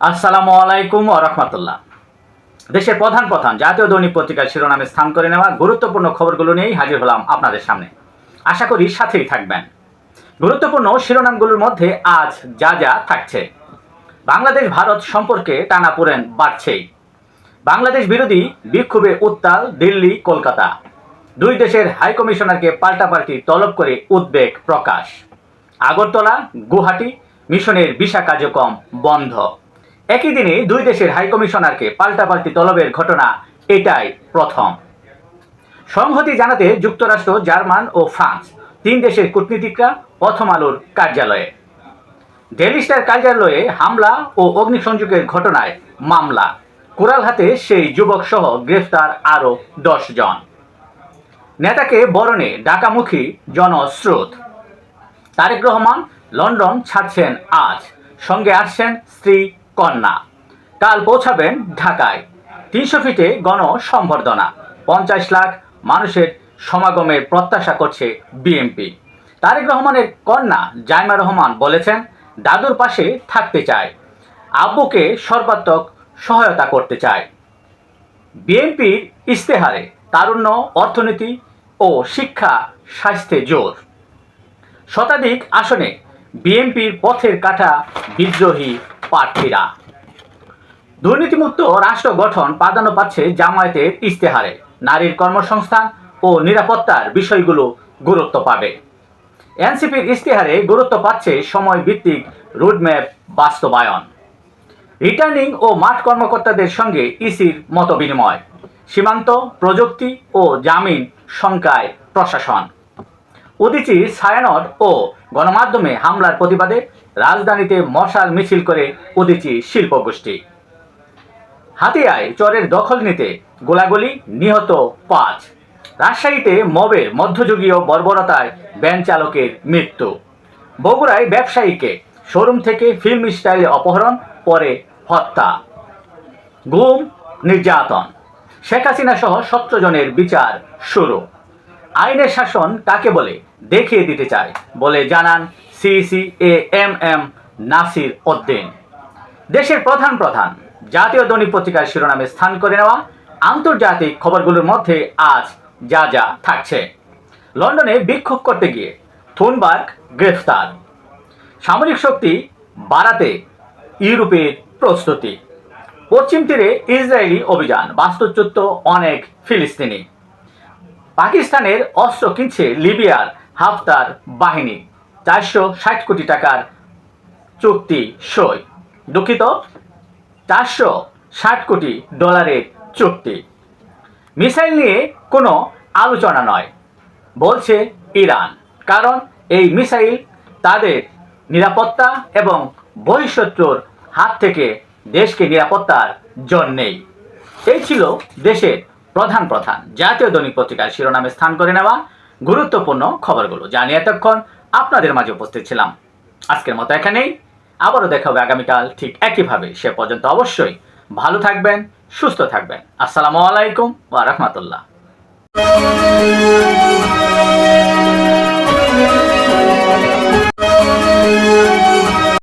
আসসালামু আলাইকুম ও রহমতুল্লাহ। দেশের প্রধান প্রধান জাতীয় দৈনিক পত্রিকার শিরোনামে স্থান করে নেওয়া গুরুত্বপূর্ণ খবরগুলো নিয়েই হাজির হলাম আপনাদের সামনে। আশা করি সাথেই থাকবেন। গুরুত্বপূর্ণ শিরোনামগুলোর মধ্যে আজ যা যা থাকছে। বাংলাদেশ, ভারত সম্পর্কে টানাপোড়েন বাড়ছেই। বাংলাদেশ বিরোধী বিক্ষোভে উত্তাল দিল্লি, কলকাতা। দুই দেশের হাইকমিশনারকে পাল্টাপাল্টি তলব করে উদ্বেগ প্রকাশ। আগরতলা, গুয়াহাটি, মিশনের ভিসা কার্যক্রম বন্ধ। একই দিনে দুই দেশের হাইকমিশনারকে পাল্টাপাল্টি তলবের ঘটনা এটাই প্রথম। সংহতি জানাতে যুক্তরাষ্ট্র, জার্মান ও ফ্রান্স, তিন দেশের কূটনীতিকরা প্রথম আলোর কার্যালয়ে। ডেলি স্টার কার্যালয়ে হামলা ও অগ্নিসংযোগের ঘটনায় মামলা। কোরালহাতে সেই যুবক সহ গ্রেফতার আরও দশ জন। নেতাকে বরণে ডাকামুখী জনস্রোত। তারেক রহমান, লন্ডন ছাড়ছেন আজ। সঙ্গে আসছেন স্ত্রী কন্যা। কাল পৌঁছাবেন ঢাকায়। তিনশো ফিটে গণ সম্বর্ধনা পঞ্চাশ লাখ মানুষের সমাগমের প্রত্যাশা করছে বিএনপি। তারেক রহমানের কন্যা জাইমা রহমান বলেছেন, দাদুর পাশে থাকতে চায়। আব্বুকে সর্বাত্মক সহায়তা করতে চায়। বিএনপির ইস্তেহারে তারুণ্য, অর্থনীতি ও শিক্ষা স্বাস্থ্যে জোর। শতাধিক আসনে বিএনপির পথের কাটা বিদ্রোহী প্রার্থীরা। দুর্নীতিমুক্ত রাষ্ট্র গঠন প্রাধান্য পাচ্ছে জামায়াতের ইস্তেহারে নারীর কর্মসংস্থান ও নিরাপত্তার বিষয়গুলো গুরুত্ব পাবে। এনসিপির ইস্তেহারে গুরুত্ব পাচ্ছে সময় ভিত্তিক রোডম্যাপ বাস্তবায়ন। রিটার্নিং ও মাঠ কর্মকর্তাদের সঙ্গে ইসির মত বিনিময় সীমান্ত, প্রযুক্তি ও জামিন সংখ্যায় প্রশাসন। উদিচি সায়ানট ও গণমাধ্যমে হামলার প্রতিবাদে রাজধানীতে মশাল মিছিল করে উদিচি শিল্পগোষ্ঠী। হাতিয়ায় চরের দখল নিতে গোলাগুলি নিহত পাঁচ। রাজশাহীতে মবের মধ্যযুগীয় বর্বরতায় ব্যান চালকের মৃত্যু। বগুড়ায় ব্যবসায়ীকে শোরুম থেকে ফিল্ম স্টাইলে অপহরণ, পরে হত্যা। গুম, নির্যাতন। শেখ হাসিনা সহ সতেরো জনের বিচার শুরু। আইনের শাসন কাকে বলে? দেখিয়ে দিতে চায় বলে জানান CC A M M Nasir Uddin. দেশের প্রধান প্রধান, জাতীয় দৈনিক পত্রিকার শিরোনামে স্থান করে নেওয়া আন্তর্জাতিক খবরগুলোর মধ্যে আজ যা যা থাকছে। লন্ডনে বিক্ষোভ করতে গিয়ে থুনবার্গ গ্রেফতার। সামরিক শক্তি বাড়াতে ইউরোপের প্রস্তুতি। পশ্চিম তীরে ইসরায়েলি অভিযান, বাস্তুচ্যুত অনেক ফিলিস্তিনি। পাকিস্তানের অস্ত্র কিনছে লিবিয়ার হাফতার বাহিনী, চারশো ষাট কোটি টাকার চুক্তি সই। দুঃখিত, চারশো ষাট কোটি ডলারের চুক্তি। মিসাইল নিয়ে কোনো আলোচনা নয়, বলছে ইরান, কারণ এই মিসাইল তাদের নিরাপত্তা এবং বহিঃশত্রুর হাত থেকে দেশকে নিরাপত্তার জন্যেই। এই ছিল দেশের প্রধান প্রধান। জাতীয় দৈনিক পত্রিকার শিরোনামে স্থান করে নেওয়া গুরুত্বপূর্ণ খবরগুলো জানি এতক্ষণ আপনাদের মাঝে উপস্থিত ছিলাম। আজকের মতো এখানেই। আবারও দেখা হবে আগামীকাল ঠিক একইভাবে। সে পর্যন্ত অবশ্যই ভালো থাকবেন, সুস্থ থাকবেন। আসসালামু আলাইকুম ওয়া রাহমাতুল্লাহ।